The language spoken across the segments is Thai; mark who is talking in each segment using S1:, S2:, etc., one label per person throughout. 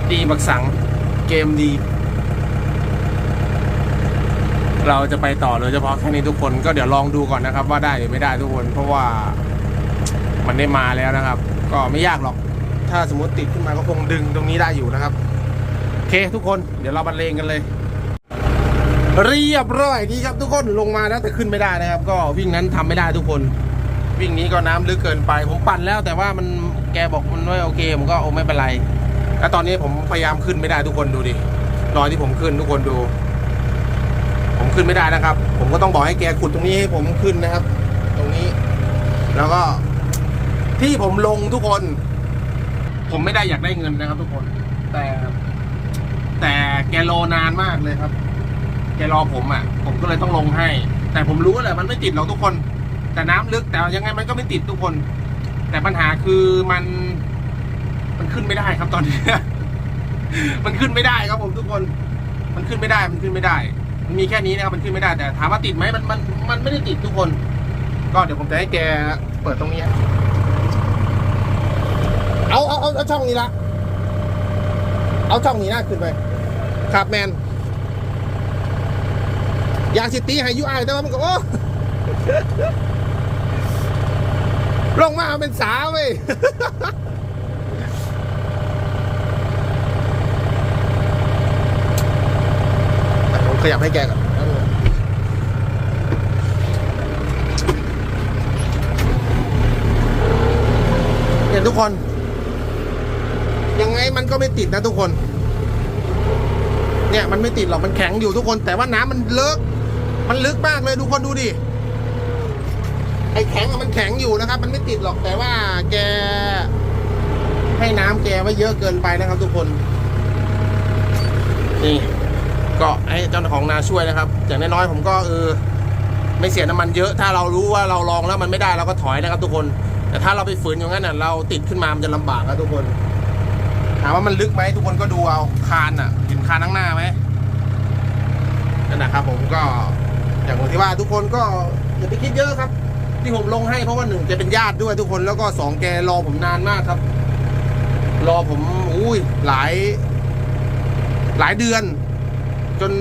S1: HD บักสัง เกมดี เราจะไปต่อโดยเฉพาะแค่นี้ทุกคนก็เดี๋ยวลองดูก่อนนะครับ ว่าได้หรือไม่ได้ทุกคน เพราะว่ามันได้มาแล้วนะครับ ก็ไม่ยากหรอก ถ้าสมมติติดขึ้นมาก็คงดึงตรงนี้ได้อยู่นะครับโอเคทุกคนเดี๋ยวเราบรรเลงกันเลย เรียบร้อยดีครับทุกคนลงมาแล้วแต่ขึ้นไม่ได้นะครับ ก็วิ่งนั้นทำไม่ได้ทุกคน วิ่งนี้ก็น้ำลึกเกินไป ผมปั่นแล้วแต่ว่ามันแกบอกมันไม่โอเคผมก็โอ้ไม่เป็นไร แล้วตอนนี้ผมพยายามขึ้นไม่ได้ทุกคนดูดิรอยที่ผมขึ้นทุกคนดู ผมขึ้นไม่ได้นะครับ ผมก็ต้องบอกให้แกขุดตรงนี้ให้ผมขึ้นนะครับ ตรงนี้ แล้วก็ ที่ผมลงทุกคน ผมไม่ได้อยากได้เงินนะครับ ทุกคน แต่ แต่แกรอนานมากเลยครับ แกรอผมอะ ผมก็เลยต้องลงให้ แต่ผมรู้แหละมันไม่ติดหรอกทุกคน แต่น้ำลึกแต่ยังไงมันก็ไม่ติดทุกคน แต่ปัญหาคือมัน มันขึ้นไม่ได้ครับตอนนี้ มันขึ้นไม่ได้ครับผมทุกคน มันขึ้นไม่ได้ มันขึ้นไม่ได้ มันมีแค่นี้นะครับ มันขึ้นไม่ได้ แต่ถามว่าติดไหมมันมันมันไม่ได้ติดทุกคน ก็เดี๋ยวผมจะให้แกเปิดตรงนี้ เอาเอาเอาเอาช่องนี้ละ เอาช่องนี้น้าขึ้นไปครับแมน อยากสิตีให้ยูไอแต่ว่ามันก็โอ้ลงมาเป็นสาวเว้ย ผม ขยับให้แกก่อนแป๊บนึงเนี่ยทุกคน ยังไงมันก็ไม่ติดนะทุกคน เนี่ยมันไม่ติดหรอกมันแข็งอยู่ทุกคน แต่ว่าน้ำมันเลิกมันลึกมากเลยทุกคนดูดิไอ้แข็งอะมันแข็งอยู่นะครับ มันไม่ติดหรอกแต่ว่าแก ให้น้ำแกไว้เยอะเกินไปนะครับทุกคนนี่ ก็ให้เจ้าของนาช่วยนะครับ อย่างน้อยๆผมก็เออไม่เสียน้ำมันเยอะ ถ้าเรารู้ว่าเราลองแล้วมันไม่ได้เราก็ถอยนะครับทุกคน แต่ถ้าเราไปฝืนอย่างนั้นน่ะเราติดขึ้นมามันจะลำบากนะทุกคนถามว่ามันลึกไหมทุกคนก็ดูเอาคานอะเห็นคานข้างหน้าไหมนั่นนะครับผมก็อย่างที่ว่าทุกคนก็อย่าไปคิดเยอะครับ ที่ผมลงให้เพราะว่าหนึ่งแกเป็นญาติด้วยทุกคนแล้วก็สองแกรอผมนานมากครับ รอผมอุ้ยหลาย หลายเดือน จน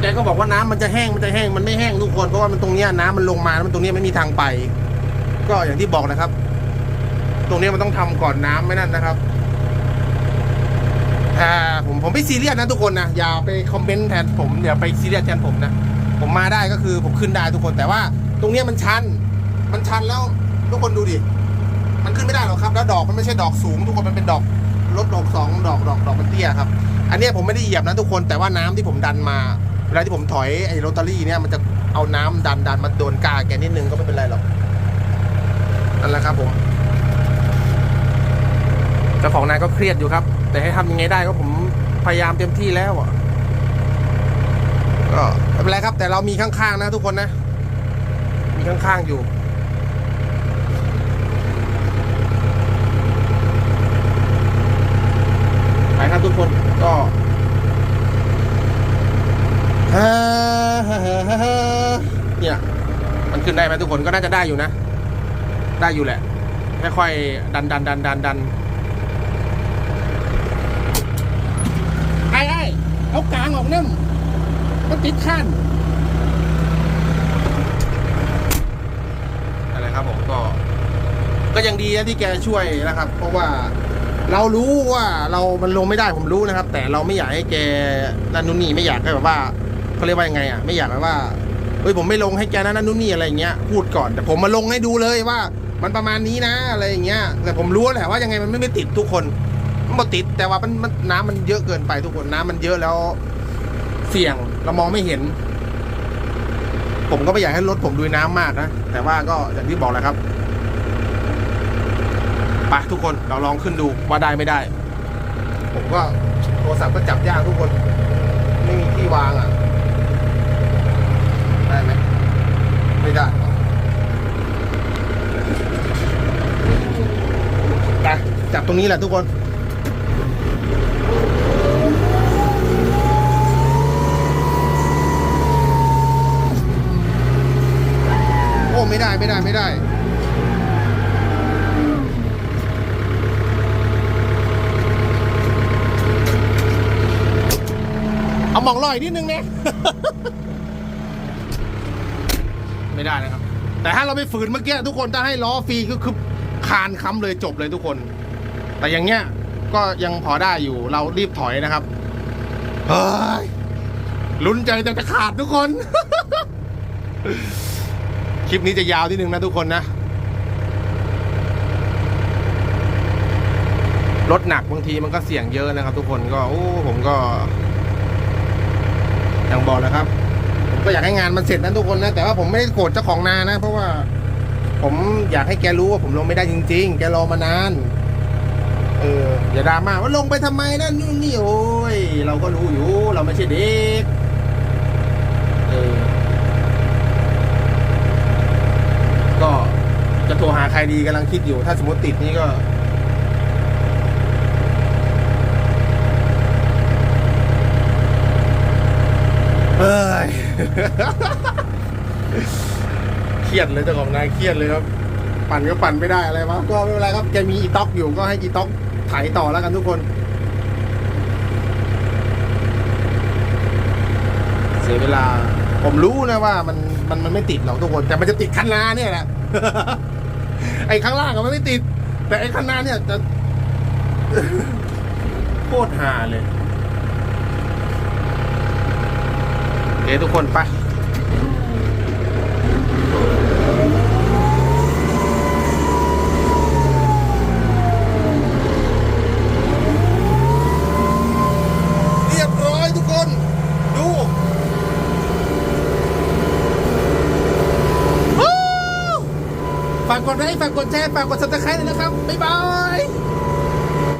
S1: แกก็บอกว่าน้ำมันจะแห้งมันจะแห้งมันไม่แห้งทุกคนเพราะว่ามันตรงเนี้ยน้ำมันลงมาแล้วมันตรงเนี้ยไม่มีทางไป ก็อย่างที่บอกนะครับ ตรงเนี้ยมันต้องทำก่อนน้ำไม่นั่นนะครับอ่าผมผมไม่ซีเรียสนะทุกคนนะอย่าไปคอมเมนต์แทนผมอย่าไปซีเรียสแทนผมนะผมมาได้ก็คือผมขึ้นได้ทุกคนแต่ว่า ตรงเนี้ยมันชัน มันชันแล้วทุกคนดูดิมันขึ้นไม่ได้หรอกครับ แล้วดอกมันไม่ใช่ดอกสูง ทุกคนมันเป็นดอกลดดอกสองดอกดอกดอกมันเตี้ยครับ อันเนี้ยผมไม่ได้เหยียบนะทุกคนแต่ว่าน้ำที่ผมดันมาเวลาที่ผมถอยไอ้โรตารี่เนี่ยมันจะเอาน้ำดันดันมาโดนกาแกนิดนึงก็ไม่เป็นไรหรอกนั่นแหละครับผมเจ้าของนายก็เครียดอยู่ครับ แต่ให้ทำยังไงได้ก็ผมพยายามเต็มที่แล้วอะก็ไม่เป็นไรครับ แต่เรามีข้างๆนะทุกคนนะ มีข้างๆอยู่ ไปครับทุ ก็เนี่ย มันขึ้นได้ไหมทุกคนก็น่าจะได้อยู่นะ ได้อยู่แหละ ค่อยๆดันดันดันดันดันไอ้ไอ้เอากลางออกนั่มมันติดขั้นอะไรครับผมก็ ก็ยังดีนะที่แกช่วยนะครับ เพราะว่า เรารู้ว่าเรามันลงไม่ได้ผมรู้นะครับ แต่เราไม่อยากให้แกนั่นนู่นนี่ไม่อยากให้แบบว่าเขาเรียกว่ายังไงอะไม่อยากแบบว่าเฮ้ยผมไม่ลงให้แกนั่นนู่นนี่อะไรอย่างเงี้ยพูดก่อนแต่ผมมาลงให้ดูเลยว่า มันประมาณนี้นะอะไรอย่างเงี้ย แต่ผมรู้แหละว่ายังไงมันไม่ไม่ติดทุกคนมันบ่ติดแต่ว่ามันมันน้ำมันเยอะเกินไปทุกคนน้ำมันเยอะแล้ว เสี่ยงเรามองไม่เห็น ผมก็ไม่อยากให้รถผมดุยน้ำมากนะแต่ว่าก็อย่างที่บอกแหละครับ ไปทุกคนเราลองขึ้นดูว่าได้ไม่ได้ ผมก็โทรศัพท์ก็จับยากทุกคน ไม่มีที่วางอะ ได้ไหมไม่ได้ไปจับตรงนี้แหละทุกคนโอ้ไม่ได้ไม่ได้ไม่ได้ เอาห มองลอยนิดนึงนี่ยไม่ได้นะครับ แต่ถ้าเราไปฝืนเมื่อกี้ทุกคนถ้าให้ล้อฟรีก็คือคานค้ำเลยจบเลยทุกคน แต่อย่างเงี้ยก็ยังพอได้อยู่เรารีบถอยนะครับ เฮ้ยลุ้นใจจะจะขาดทุกคน คลิปนี้จะยาวนิดนึงนะทุกคนนะ รถหนักบางทีมันก็เสี่ยงเยอะนะครับทุกคนก็โอ้ผมก็ อย่างบอกนะครับ ผมก็อยากให้งานมันเสร็จนะทุกคนนะ แต่ว่าผมไม่ได้โกรธเจ้าของนานะ เพราะว่าผมอยากให้แกรู้ว่าผมลงไม่ได้จริง ๆ แกรอมานาน เออ อย่าดราม่าว่าลงไปทำไมนั่นนู่นนี่โอ้ย เราก็รู้อยู่ เราไม่ใช่เด็ก เออ ก็จะโทรหาใครดีกำลังคิดอยู่ ถ้าสมมติติดนี่ก็ เฮ้ยเครียดเลยเจ้าของนายเครียดเลยครับ ปั่นก็ปั่นไม่ได้อะไรวะก็ไม่เป็นไรครับแกมีอีต็อกอยู่ก็ให้อีต็อกไถต่อแล้วกันทุกคนเสียเวลา ผมรู้นะว่ามันมันมันไม่ติดหรอกทุกคน แต่มันจะติดคันนาเนี่ยแหละไอ้ข้างล่างก็มันไม่ติด แต่ไอ้ข้างหน้าเนี่ยจะโคตรหาเลย โอเค ทุกคนไปเรียบร้อยทุกคนดูวู้ฝากกดไลค์ฝากกดแชร์ฝากกดซับสไครต์เลยนะครับ บ๊ายบาย